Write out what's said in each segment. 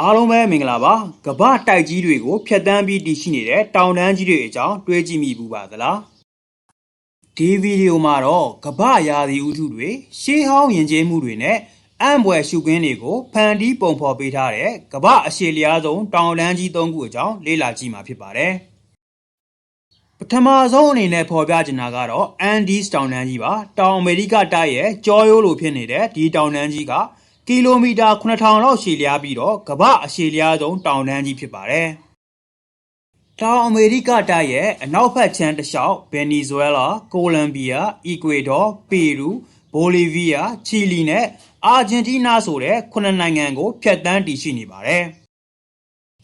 အားလုံးပဲမင်္ဂလာပါကမ္ဘာတိုက်ကြီးတွေကိုဖျက်ဆီးပြီးတည်ရှိနေတဲ့တောင်တန်းကြီးတွေအကြောင်းတွေးကြည့်မိဘူးပါသလားဒီဗီဒီယိုမှာတော့ကမ္ဘာရာသီဥတုတွေရှေးဟောင်းယဉ်ကျေးမှုတွေနဲ့အံ့ဘွယ်ရှုခင်းတွေကိုဖန်တီးပုံဖော်ပေးထားတဲ့ကမ္ဘာအရှေ့လျားဆုံးတောင်တန်းကြီး၃ခုအကြောင်းလေ့လာကြည့်မှာဖြစ်ပါတယ် ပထမဆုံးအနေနဲ့ဖော်ပြချင်တာကတော့အန်ဒီစ်တောင်တန်းကြီးပါတောင်အမေရိကတိုက်ရဲ့ကြောရိုးလိုဖြစ်နေတဲ့ဒီတောင်တန်းကြီးကကီလိုမီတာ9000လောက်ရှည်လျားပြီးတော့ကမ္ဘာအရှည်လျားဆုံးတောင်တန်းကြီးဖြစ်ပါတယ်တောင်အမေရိကတိုက်ရဲ့အနောက်ဘက်ခြမ်းတစ်လျှောက်ဗင်နီဇွဲလားကိုလံဘီယာအီကွေဒေါပီရူဘိုလီဗီးယာချီလီနဲ့အာဂျင်တီးနားဆိုတဲ့ခုနှစ်နိုင်ငံကိုဖျက်ဆီးတည်ရှိနေပါတယ်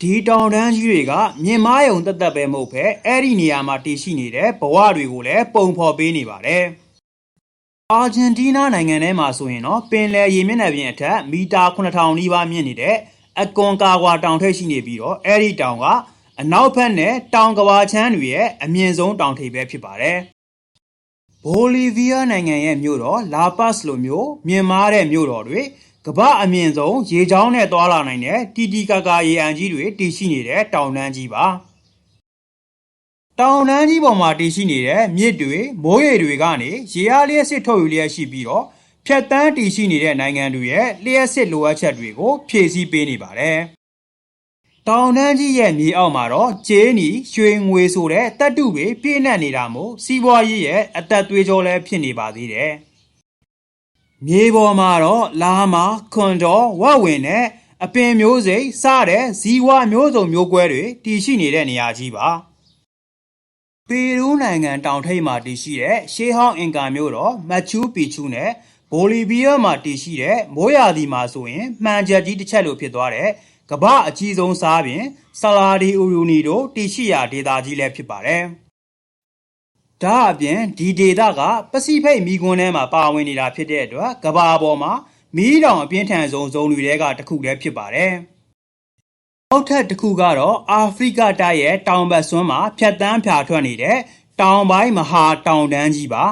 ဒီတောင်တန်းကြီးတွေကမြင်မားယုံတက်တက်ပဲမဟုတ်ပဲအဲ့ဒီနေရာမှာတည်ရှိနေတဲ့ဘဝတွေကိုလည်းပုံဖော်ပေးနေပါတယ်။အာဂျင်တီးနားနိုင်ငံထဲမှာဆိုရင်တော့ပင်လယ်ရေမျက်နှာပြင်အထက်မီတာ9000နီးပါးမြင့်နေတဲ့အကွန်ကာကွာတောင်ထိပ်ရှိနေပြီးတော့အဲ့ဒီတောင်ကအနောက်ဘက်နဲ့တောင်ကဘာချမ်းတွေရဲ့အမြင့်ဆုံးတောင်ထိပ်ပဲဖြစ်ပါတယ်။ဘိုလီဗီးယားနိုင်ငံရဲ့မြို့တော်လာပတ်စ်လိုမျိုးမြင့်မားတဲ့မြို့တော်တွေ ကမ္ဘာအမြင့်ဆုံးရေချောင်းနဲ့သွာလာနိုင်တဲ့တီတီကာကာရေအံကြီးတွေတည်ရှိနေတဲ့တောင်တန်းကြီးပါတောင်တန်းကြီးပေါ်မှာတည်ရှိနေတဲ့မြစ်တွေမိုးရေတွေကနေရေအားလျှက်စစ်ထုတ်ယူလျက်ရှိပြီးတော့ဖြတ်တန်းတည်ရှိနေတဲ့နိုင်ငံတွေရဲ့လျှက်စစ်လိုအပ်ချက်တွေကိုဖြည့်ဆည်းပေးနေပါတယ်တောင်တန်းကြီးရဲ့မြေအောက်မှာတော့ကျေးနီရွှေငွေဆိုတဲ့တပ်တုတွေပြည့်နှက်နေတာမို့စီးပွားရေးရဲ့အသက်သွေးကြောလည်းဖြစ်နေပါသေးတယ် မြေပေါ်မှာတော့လာမာခွန်တော်ဝက်ဝင်နဲ့အပင်မျိုးစိတ်စတဲ့ဇီဝမျိုးစုံမျိုးကွဲတွေတည်ရှိနေတဲ့နေရာကြီးပါပီရူးနိုင်ငံတောင်ထိပ်မှာတည်ရှိတဲ့ရှေးဟောင်းအင်ကာမြို့တော်မက်ချူပီချူနဲ့ဘိုလီဗီးယားမှာတည်ရှိတဲ့မိုးရာသီမှာဆိုရင်မှန်ချက်ကြီးတစ်ချက်လိုဖြစ်သွားတဲ့ကမ္ဘာအကြီးဆုံးစားပြင်ဆလာဒီအူရူနီတို့တည်ရှိရာဒေသကြီးလည်းဖြစ်ပါတယ်။ ဒါအပြင်ဒီဒေသကပစိဖိတ်မီကွန်းထဲမှာပါဝင်နေတာဖြစ်တဲ့အတွက်ကမ္ဘာပေါ်မှာမီးတောင်အပြင်းထန်ဆုံးဇုံတွေထဲကတစ်ခုလည်းဖြစ်ပါတယ်။နောက်ထပ်တစ်ခုကတော့အာဖရိကတိုက်ရဲ့တောင်ဘက်စွန်းမှာဖြတ်တန်းဖြာထွက်နေတဲ့တောင်ပိုင်းမဟာတောင်တန်းကြီးပါ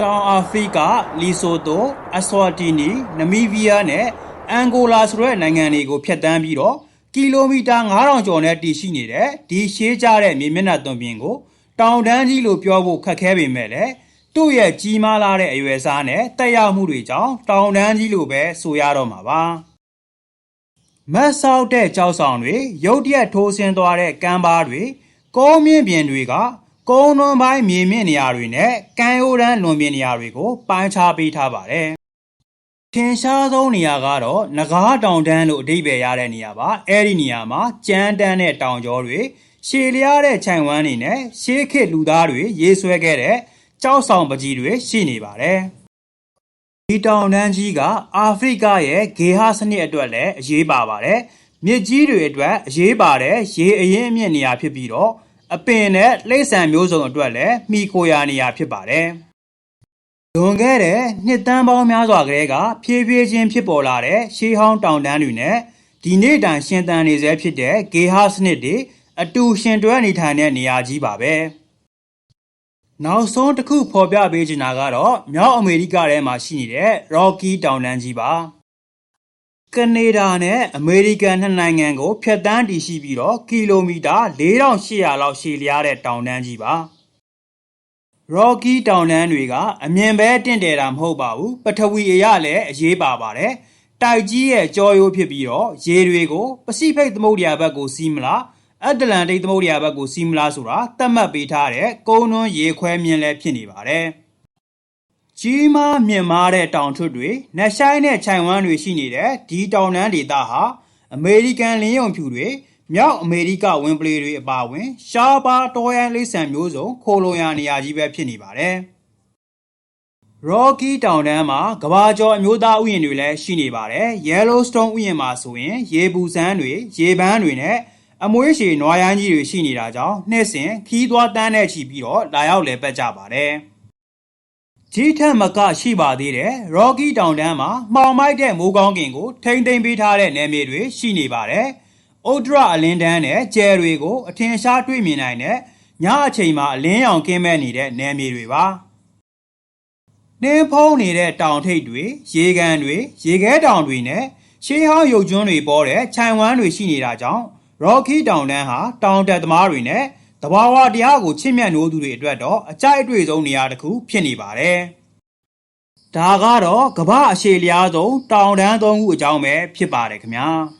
တောင်အာဖရိကလီဆိုတိုအဆွာတီနီနမီးဗီးယားနဲ့အန်ဂိုလာဆိုတဲ့နိုင်ငံတွေကိုဖြတ်တန်းပြီးတော့ကီလိုမီတာ9000ကျော်နဲ့တည်ရှိနေတဲ့ဒီရှေးကြတဲ့မြေမျက်နှာသွင်ပြင်ကို တောင်တန်းကြီးလို့ပြောဖို့ခက်ခဲပေမဲ့လည်းသူ့ရဲ့ကြီးမားလာတဲ့အရွယ်စားနဲ့တက်ရောက်မှုတွေကြောင့်တောင်တန်းကြီးလို့ပဲဆိုရတော့မှာပါမတ်ဆောက်တဲ့ကြောက်ဆောင်တွေရုတ်တရက်ထိုးဆင်းသွားတဲ့ကမ်းပါးတွေကုန်းမြင့်ပြင်တွေကကုန်းလွန်ပိုင်းမြေမြင့်နေရာတွေနဲ့ကမ်းရိုးတန်းလွန်ပြင်နေရာတွေကိုပိုင်းခြားပေးထားပါတယ်။ထင်ရှားဆုံးနေရာကတော့နဂါးတောင်တန်းလို့အဓိပ္ပာယ်ရတဲ့နေရာပါ။အဲ့ဒီနေရာမှာကြမ်းတမ်းတဲ့တောင်ကျောတွေ ရှည်လျားတဲ့ခြံဝန်းတွေနဲ့ရှေးခေတ်လူသားတွေရေးဆွဲခဲ့တဲ့ကြောက်ဆောင်ပကြီးတွေရှိနေပါတယ်။ဒီတောင်တန်းကြီးကအာဖရိကရဲ့ဂေဟစနစ်အတွက်လည်းအရေးပါပါတယ်။မြစ်ကြီးတွေအတွက်အရေးပါတဲ့ရေအရင်းအမြစ်နေရာဖြစ်ပြီးတော့အပင်နဲ့လှိမ့်ဆန်မျိုးစုံအတွက်လည်းမှီခိုရာနေရာဖြစ်ပါတယ်။လွန်ခဲ့တဲ့နှစ်တန်းပေါင်းများစွာကလေးကဖြည်းဖြည်းချင်းဖြစ်ပေါ်လာတဲ့ရှေးဟောင်းတောင်တန်းတွေနဲ့ဒီနေ့တိုင်ရှင်သန်နေစေဖြစ်တဲ့ဂေဟစနစ်တွေ အတူရှင်တွဲနေထိုင်တဲ့နေရာကြီးပါပဲ။နောက်ဆုံးတစ်ခုဖော်ပြပေးချင်တာကတော့မြောက်အမေရိကထဲမှာရှိနေတဲ့ Rocky တောင်တန်းကြီးပါကနေဒါနဲ့အမေရိကန်နှစ်နိုင်ငံကိုဖြတ်တန်းတည်ရှိပြီးတော့ကီလိုမီတာ4800လောက်ရှည်လျားတဲ့တောင်တန်းကြီးပါ Rocky တောင်တန်းတွေကအမြင်ပဲတင့်တယ်တာမဟုတ်ပါဘူးပထဝီအရလည်းအရေးပါပါတယ်တိုက်ကြီးရဲ့ကြောရိုးဖြစ်ပြီးတော့ရေတွေကိုပစိဖိတ်သမုဒ္ဒရာဘက်ကိုစီးမလား အတ္တလန္တိတ်သမုဒ္ဒရာဘက်ကိုစီးမလားဆိုတာသတ်မှတ်ပေးထားတဲ့ကုန်းတွန်းရေခွဲမြင်လည်းဖြစ်နေပါတယ်ကြီးမားမြင့်မားတဲ့တောင်ထွတ်တွေနှက်ဆိုင်တဲ့ခြံဝန်းတွေရှိနေတဲ့ဒီတောင်တန်းဒေသဟာအမေရိကန်လင်းယုံဖြူတွေမြောက်အမေရိကဝင်ပလေတွေအပါအဝင် ရှားပါတောရိုင်းလိမ့်ဆန်မျိုးစုံခိုလုံရာနေရာကြီးပဲဖြစ်နေပါတယ်။ Rocky တောင်တန်းမှာကဘာကျော်အမျိုးသားဥယျာဉ်တွေလည်းရှိနေပါတယ်။ Yellowstone ဥယျာဉ်မှာဆိုရင် ရေပူစမ်းတွေရေပန်းတွေနဲ့ အမွှေးရှည်နွားရိုင်းကြီးတွေရှိနေတာကြောင့်နှစ်စဉ်ခီးသွွားတန်းနဲ့ချီပြီးတော့လာရောက်လည်ပတ်ကြပါတယ်။ကြီးထက်မကရှိပါသေးတယ်။ Rocky တောင်တန်းမှာမှောင်မိုက်တဲ့မိုးကောင်းကင်ကိုထိမ့်သိမ့်ပေးထားတဲ့နယ်မြေတွေရှိနေပါတယ်။ဥဒရအလင်းတန်းနဲ့ကျယ်တွေကိုအထင်ရှားတွေ့မြင်နိုင်တဲ့ညအချိန်မှာအလင်းရောင်ကင်းမဲ့နေတဲ့နယ်မြေတွေပါ။နှင်းဖုံးနေတဲ့တောင်ထိပ်တွေရေကန်တွေရေခဲတောင်တွေနဲ့ရှေးဟောင်းရုပ်ကျွန်းတွေပေါ်တဲ့ခြံဝမ်းတွေရှိနေတာကြောင့် Rocky တောင်တန်းဟာတောင်တက်သမားတွေနဲ့တဘာဝတရားကိုချစ်မြတ်နိုးသူတွေအတွက်တော့အကြိုက်အတွေ့ဆုံးနေရာတစ်ခုဖြစ်နေပါတယ်။ဒါကတော့ကမ္ဘာအရှေ့လျားဆုံးတောင်တန်းသုံးခုအကြောင်းပဲဖြစ်ပါတယ်ခင်ဗျာ။